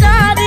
চার